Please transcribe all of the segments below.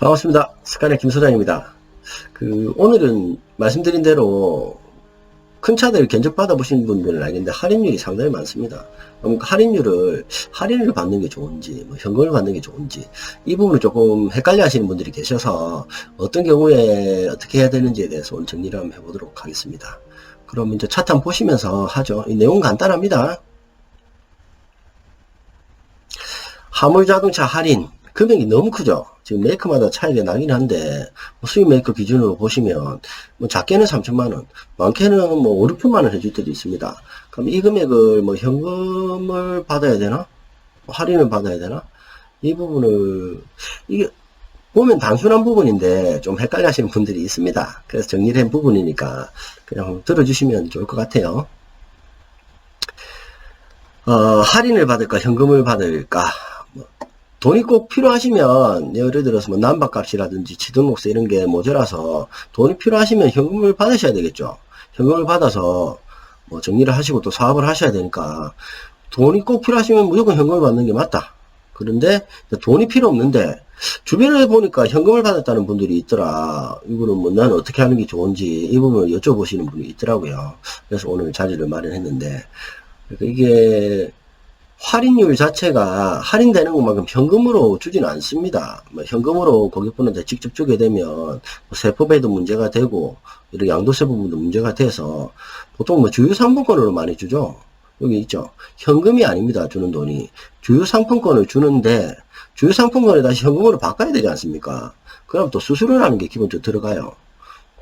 반갑습니다. 스카네 김 소장입니다. 그 오늘은 말씀드린 대로 큰 차들 견적 받아 보신 분들은 알겠는데 할인율이 상당히 많습니다. 그럼 그 할인율을 할인을 받는 게 좋은지 뭐 현금을 받는 게 좋은지 이 부분을 조금 헷갈려 하시는 분들이 계셔서 어떤 경우에 어떻게 해야 되는지에 대해서 오늘 정리를 한번 해보도록 하겠습니다. 그럼 이제 한번 보시면서 하죠. 이 내용 간단합니다. 화물자동차 할인 금액이 너무 크죠. 지금 메이커마다 차이가 나긴 한데 뭐 수입 메이커 기준으로 보시면 뭐 작게는 3천만 원, 많게는 뭐 5, 6천만 원 해줄 때도 있습니다. 그럼 이 금액을 뭐 현금을 받아야 되나? 뭐 할인을 받아야 되나? 이 부분을 이게 보면 단순한 부분인데 좀 헷갈려 하시는 분들이 있습니다. 그래서 정리된 부분이니까 그냥 들어주시면 좋을 것 같아요. 어, 할인을 받을까 현금을 받을까 뭐, 돈이 꼭 필요하시면 예를 들어서 뭐 난방값이라든지 취등록세 이런 게 모자라서 돈이 필요하시면 현금을 받으셔야 되겠죠 현금을 받아서 뭐 정리를 하시고 또 사업을 하셔야 되니까 돈이 꼭 필요하시면 무조건 현금을 받는 게 맞다 그런데 돈이 필요 없는데 주변에 보니까 현금을 받았다는 분들이 있더라. 이거는 뭐 나는 어떻게 하는 게 좋은지 이 부분을 여쭤보시는 분이 있더라고요. 그래서 오늘 자리를 마련했는데 그러니까 이게 할인율 자체가 할인되는 것만큼 현금으로 주지는 않습니다. 뭐 현금으로 고객분한테 직접 주게 되면 뭐 세법에도 문제가 되고 양도세 부분도 문제가 돼서 보통 뭐 주유 상품권으로 많이 주죠. 여기 있죠. 현금이 아닙니다. 주는 돈이. 주유 상품권을 주는데 주유 상품권을 다시 현금으로 바꿔야 되지 않습니까? 그럼 또 수수료라는 게 기본적으로 들어가요.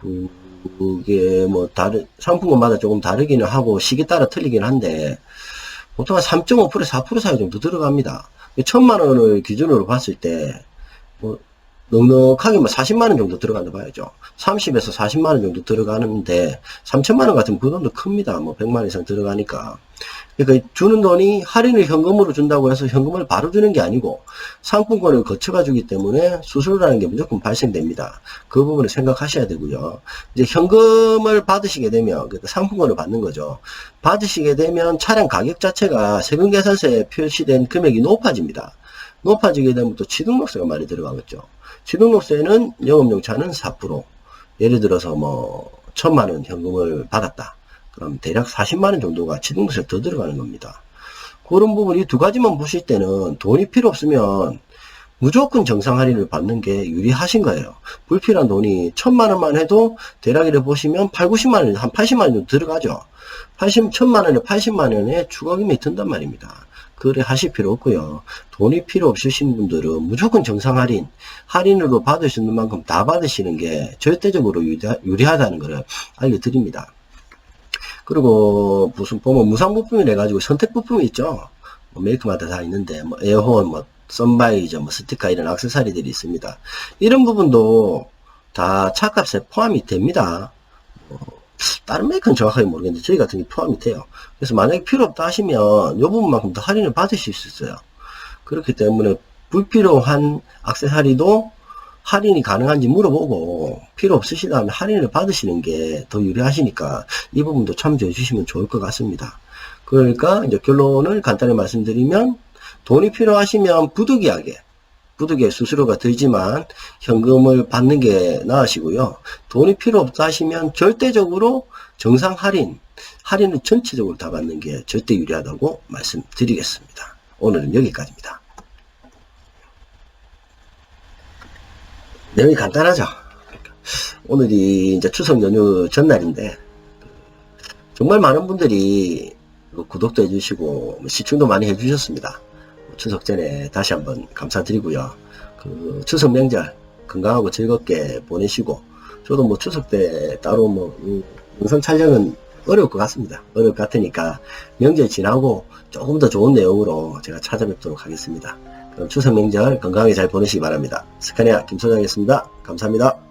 그, 그게 뭐 다른 상품권마다 조금 다르기는 하고 시기 따라 틀리긴 한데 보통 한 3.5% 4% 사이 정도 들어갑니다. 천만 원을 기준으로 봤을 때, 뭐, 넉넉하게 뭐 40만 원 정도 들어간다 봐야죠. 30에서 40만 원 정도 들어가는데, 3천만 원 같은 그 돈도 큽니다. 뭐 100만 원 이상 들어가니까. 그러니까 주는 돈이 할인을 현금으로 준다고 해서 현금을 바로 주는 게 아니고 상품권을 거쳐가 주기 때문에 수수료라는 게 무조건 발생됩니다. 그 부분을 생각하셔야 되고요. 이제 현금을 받으시게 되면 그러니까 상품권을 받는 거죠. 받으시게 되면 차량 가격 자체가 세금 계산서에 표시된 금액이 높아집니다. 높아지게 되면 또 취등록세가 많이 들어가겠죠. 취등록세는 영업용 차는 4%. 예를 들어서 뭐 천만 원 현금을 받았다. 그럼 대략 40만 원 정도가 취등세 더 들어가는 겁니다. 그런 부분 이두 가지만 보실 때는 돈이 필요 없으면 무조건 정상 할인을 받는 게 유리하신 거예요. 불필요한 돈이 천만 원만 해도 대략이를 보시면 8, 90만 원, 한 80만 원 정도 들어가죠. 80, 천만 원에 80만 원에 추가금이 든단 말입니다. 그래 하실 필요 없고요. 돈이 필요 없으신 분들은 무조건 정상 할인, 할인으로 있는 만큼 다 받으시는 게 절대적으로 유리하 다는 것을 알려드립니다. 그리고 무슨 보면 무상 부품이라 가지고 선택 부품이 있죠. 뭐 메이크마다 다 있는데 뭐 에어혼, 뭐 썬바이저, 뭐 스티커 이런 악세사리들이 있습니다. 이런 부분도 다 차값에 포함이 됩니다. 뭐 다른 메이크는 정확하게 모르겠는데 저희 같은 게 포함이 돼요. 그래서 만약에 필요 없다 하시면 이 부분만큼 더 할인을 받으실 수 있어요. 그렇기 때문에 불필요한 악세사리도 할인이 가능한지 물어보고 필요 없으시다면 할인을 받으시는 게 더 유리하시니까 이 부분도 참조해 주시면 좋을 것 같습니다. 그러니까 이제 결론을 간단히 말씀드리면 돈이 필요하시면 부득이하게 부득이하게 수수료가 들지만 현금을 받는 게 나으시고요. 돈이 필요 없다 하시면 절대적으로 정상 할인 할인을 전체적으로 다 받는 게 절대 유리하다고 말씀드리겠습니다. 오늘은 여기까지입니다. 내용이 간단하죠. 오늘이 이제 추석 연휴 전날인데 정말 많은 분들이 구독도 해주시고 시청도 많이 해주셨습니다. 추석 전에 다시 한번 감사드리고요. 그 추석 명절 건강하고 즐겁게 보내시고 저도 뭐 추석 때 따로 뭐 영상 촬영은 어려울 것 같습니다. 어려울 것 같으니까 명절 지나고 조금 더 좋은 내용으로 제가 찾아뵙도록 하겠습니다. 그럼 추석 명절 건강하게 잘 보내시기 바랍니다. 스카니아 김소장이었습니다. 감사합니다.